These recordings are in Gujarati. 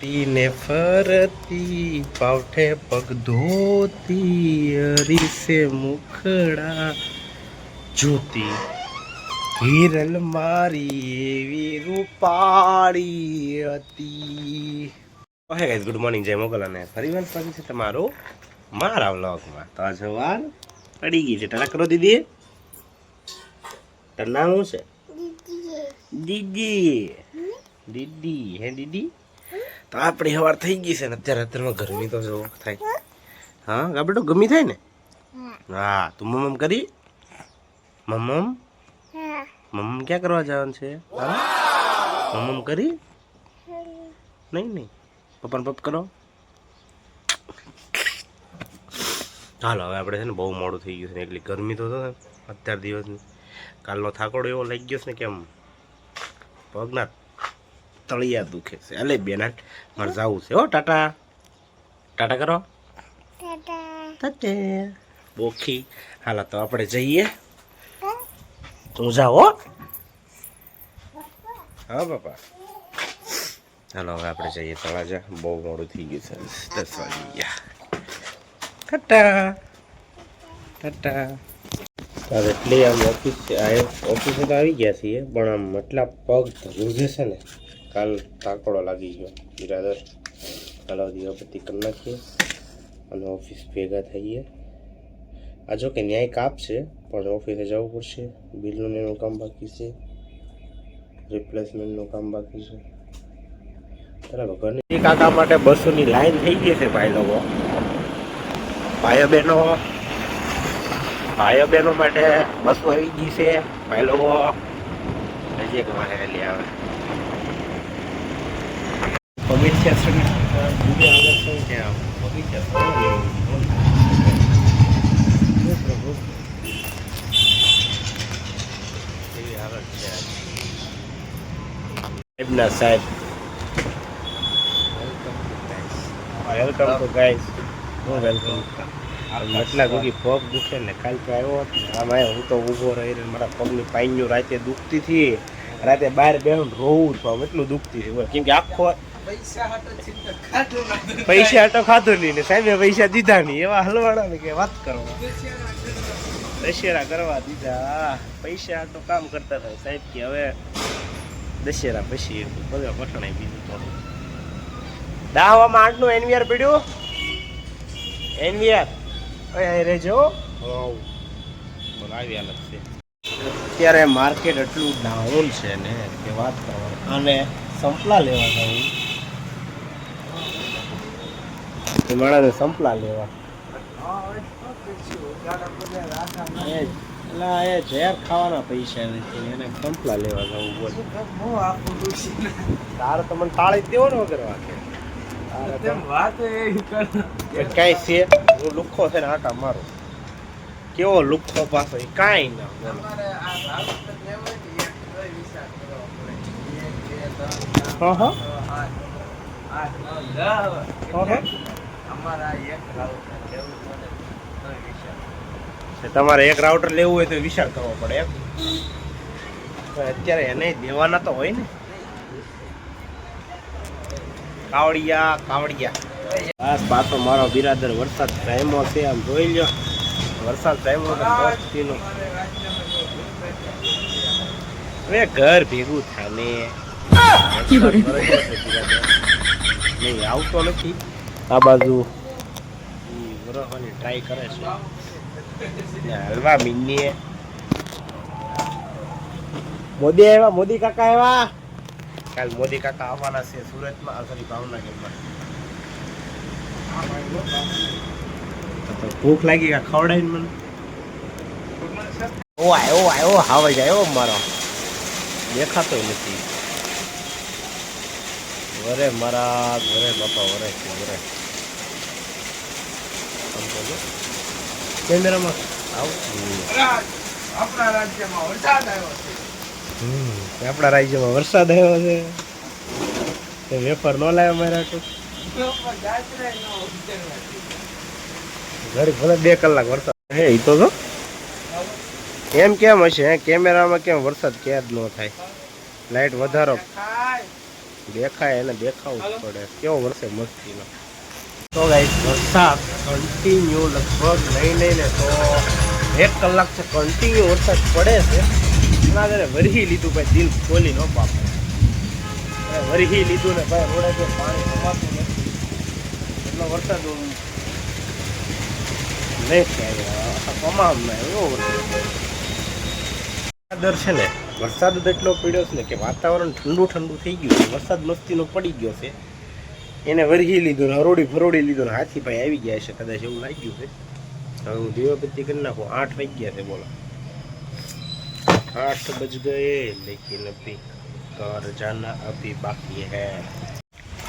તીને ફરતી પાવઠે પગ ધોતી અરીસે મુખડા જોતી. હિરલ મારી એવી રૂપાળી હતી. હે ગાઈઝ ગુડ મોર્નિંગ જય મોગલ અને ફરી વાર સ્વાગત છે તમારું મારા વ્લોગમાં. તો આજે વાર પડી ગઈ છે. ટલા કરો દીદી તારું નામ શું છે દીદી દીદી. હે દીદી? તો આપણી સવાર થઈ ગઈ છે ને અત્યારે અત્યારમાં ગરમી તો જો થાય. હા ગાબડો ગમી થાય ને? હા, તું મમ્મ કરી? મમ્મ મમ્મ ક્યાં કરવા જવાનું છે? હા? મમ્મ કરી? નહીં નહીં. પપ્પાને પપ કરો. હાલો, હવે આપણે છે ને બહુ મોડું થઈ ગયું છે એટલી ગરમી તો અત્યાર દિવસની. કાલનો થાકોડો એવો લાગી ગયો છે ને કેમ? પગના તળિયા દુખે છે. અલે બેનાટ મારે જવું છે. હો ટાટા. ટાટા કરો. બોખી. હાલો તો આપણે જઈએ. તું જાઓ હા. બાપા. હાલો હવે આપણે જઈએ. તળાજા બહુ મોડું થઈ ગયું છે. દસ વાગી ગયા ટાટા. ટાટા. તારે એટલે આમ ઓફિસ ઓફિસે તો આવી ગયા છીએ પણ આમ એટલા પગ ધરું છે ને. કાલ તાકોડો લાગી ગયો બિરાદર. કાલ દીવાબત્તી કરી નાખીએ અને ઓફિસ ભેગા થઈએ. આ જો કે ન્યાય કાપ છે, પણ ઓફિસે જવું પડશે. બિલનું એનું કામ બાકી છે. રિપ્લેસમેન્ટનું કામ બાકી છે. બરાબર ઘરની કાકા માટે બસોની લાઈન થઈ ગઈ છે ભાઈ લોકો. ભાઈઓ બહેનો ભાઈઓ બહેનો માટે બસો આવી ગઈ છે. ભાઈ લોકો. વાર હેલી આવે. પગથિયા શું પ્રભુ એવી હાલત છે સાહેબના સાહેબ વેલકમ એટલા સુધી પગ દુખે ને કાલ તો આવ્યો આમાં હું તો ઊભો રહી રહીને મારા પગની પાઈન્યું રાતે દુખતી હતી. રાતે બહાર બેહું રોવું જ પામ એટલું દુખતી હતી. કેમ કે આખો પૈસા આટો ખાધો નહીં ને સાહેબે પૈસા દીધા નહીં. એવા હલવાડા ને કે વાત કરો. દશેરા કરવા દીધા. પૈસા તો કામ કરતા હતા સાહેબ કે હવે દશેરા પછી બધા પઠણે બીજું તો દાવામાં આઠનું એનવીઆર પીડ્યું? એનવીઆર? ઓય અહીં રહેજો બોલ આવી અલગ છે. અત્યારે માર્કેટ એટલું ડાઉન છે ને કે વાત કરવા અને સંપલા લેવા જવું માણસને સંપલા લેવા. એ જ. એલા એ ઝેર ખાવાના પૈસા નથી એને સંપલા લેવા જવું બોલ તારે તો મને તાળી જ દેવો ને વગર તારે કાંઈ છે? હું લુખ્ખો છે ને આટા મારો. કેવો લુખ્ખો પાછો એ કાંઈ ના. હા હા. હા હા. છે તમારે એક રાઉટર લેવું હોય તો વિચાર. કરવો પડે એમ. અત્યારે એને દેવાના તો હોય ને. કાવડિયા કાવડિયા. બસ પાછો મારો બિરાદર વરસાદ ટાઈમો છે આમ જોઈ લો વરસાદ ટાઈમો તો હવે ઘર ભેગું થાય ને. નહીં આવતો નથી. આ બાજુ. ટ્રાય કરે છે હલવા મિન્ની મોદી આવ્યા મોદી કાકા આવ્યા? કાલ મોદી કાકા આવવાના છે સુરતમાં સોરી ભાવનગરમાં. ભૂખ લાગી કા ખવડાવીને મને. ઓ આવ્યો આવ્યો હાવ જ આવ્યો મારો. દેખાતો નથી. વરે મારા વરે બાપા વરે વરે. કેમેરામાં આવ આપણા રાજ્યમાં વરસાદ આવ્યો છે. આપણા રાજ્યમાં વરસાદ આવ્યો છે. તે વેફર ન લાવ્યો મારા તો. ઘરે ઘડી ભલે બે કલાક વરસાદ. હે એ તો જો. એમ કેમ હશે કેમેરામાં કેમ વરસાદ ક્યાં જ ન થાય. લાઈટ વધારો. દેખાય, એને દેખાવું જ પડે. કેવો વરસે મસ્તીનો. તો ગાઈ વરસાદ કન્ટિન્યુ લગભગ નહીં નહીં ને તો એક કલાક છે કન્ટિન્યુ વરસાદ પડે છે. એના ઘરે વરહી લીધું ભાઈ, દિલ ખોલી ન બાપ વરહી લીધું ને ભાઈ, રોડે તો પાણી સમાતું નથી. એટલો વરસાદ નહીં કમામ ને એવો વરસાદ. છે ને વરસાદ જ એટલો પડ્યો છે ને કે વાતાવરણ ઠંડુ ઠંડુ થઈ ગયું છે. વરસાદ મસ્તીનો પડી ગયો છે. એને વરહી લીધું હરોડી ફરોડી લીધું ને હાથી ભાઈ આવી ગયા છે. કદાચ એવું લાગ્યું છે. હવે હું ધીમાપતિ કરી નાખું. આઠ વાગી ગયા છે, બોલો. આઠ બજ ગયે, લેકિન અભી કાર જાના અભી બાકી હૈ.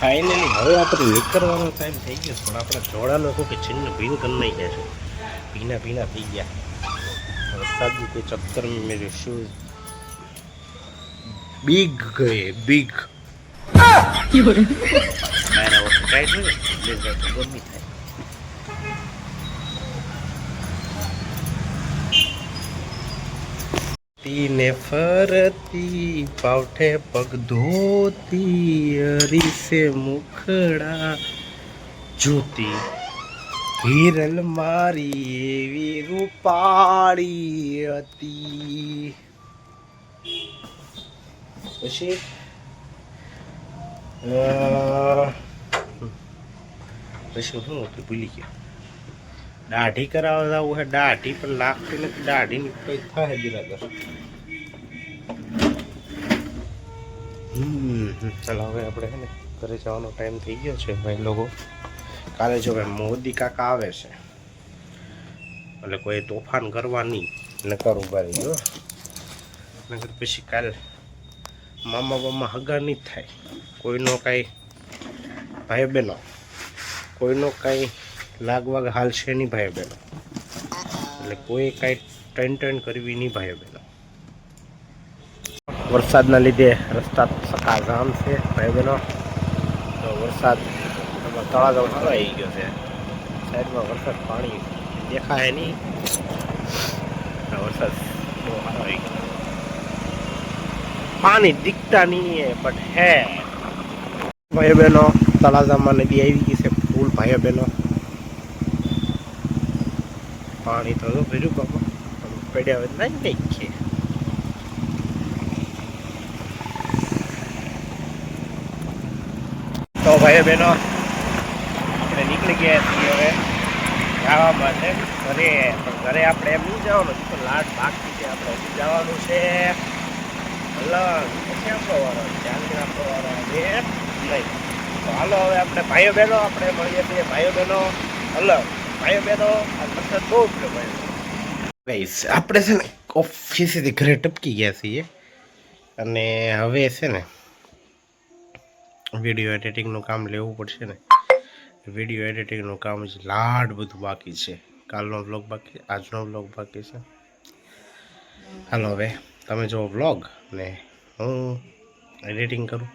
ફાઇનલી હવે આપણે નીકળવાનો ટાઈમ થઈ ગયો પણ આપણે ચોળાનો કોઈ કે છિન્ન ભીન કરી નાખ્યા છે. ભીના ભીના થઈ ગયા. વરસાદ કોઈ ચક્કર મેળ્યું શું બિગ ગયે બિગ તીને ફરતી, પાવઠે પગ ધોતી, અરીસે મુખડા જોતી. હિરલ મારી એવી રૂપાળી હતી. પછી પછી શું હતું ભૂલી ગયો દાઢી કરાવવા જવું છે દાઢી પણ લાગતી નથી દાઢીની કઈ થાય બિરાદર ચાલો હવે આપણે હે ને ઘરે જવાનો ટાઈમ થઈ ગયો છે ભાઈ લોકો કાલે જો ભાઈ મોદી કાકા આવે છે એટલે કોઈ તોફાન કરવાની નકર ઊભા રહીજો નકર પછી કાલે મામા બામા હગા નહીં થાય. કોઈનો કાંઈ ભાઈ બહેનો કોઈનો કાંઈ લાગવાગ હાલશે નહીં ભાઈ બહેનો એટલે કોઈ કાંઈ ટન ટન કરવી નહીં ભાઈ બહેનો વરસાદના લીધે રસ્તા સકાજામ છે ભાઈ બહેનો તો વરસાદ તળાવ આવી ગયો છે. સાઈડમાં વરસાદ પાણી દેખાય નહીં. વરસાદ બહુ સારો આવી ગયો. પાણી દીખતા નહીં હે બટ હે. ભાઈઓ બહેનો તળાજામાં નદી આવી ગઈ છે, ફૂલ ભાઈઓ બહેનો પાણી તો ભર્યું બાપા પડ્યા હોય ના કંઈક છે તો ભાઈઓ બહેનો આપણે નીકળી ગયા છીએ હવે. જવા માટે ઘરે, પણ ઘરે આપણે એમ નહીં જવાનું તો લાડ બાકી છે, આપણે હજી જવાનું છે. હાલો હવે આપણે ભાઈઓ બહેનો આપણે મળીએ છીએ ભાઈઓ બહેનો અલગ ભાઈઓ બહેનો આ વરસાદ બહુ ઉપયોગ ગાઈસ આપણે છે ને ઓફિસેથી ઘરે ટપકી ગયા છીએ અને હવે છે ને વીડિયો એડિટિંગનું કામ લેવું પડશે ને. વીડિયો એડિટિંગનું કામ જ લાડ બધું બાકી છે. કાલનો બ્લોગ બાકી, આજનો બ્લોગ બાકી છે. હાલો હવે. તમે જો વ્લોગ ને હું એડિટિંગ કરું,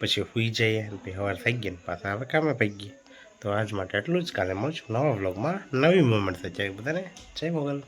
પછી સુઈ જઈએ પછી સવાર થઈ ગઈ ને પાછા હવે કામે પઈ ગઈ. તો આજ માટે એટલું જ. કાલે મળશું નવા વ્લોગમાં નવી મુમેન્ટ થઈ જાય બધાને જય મોગલ.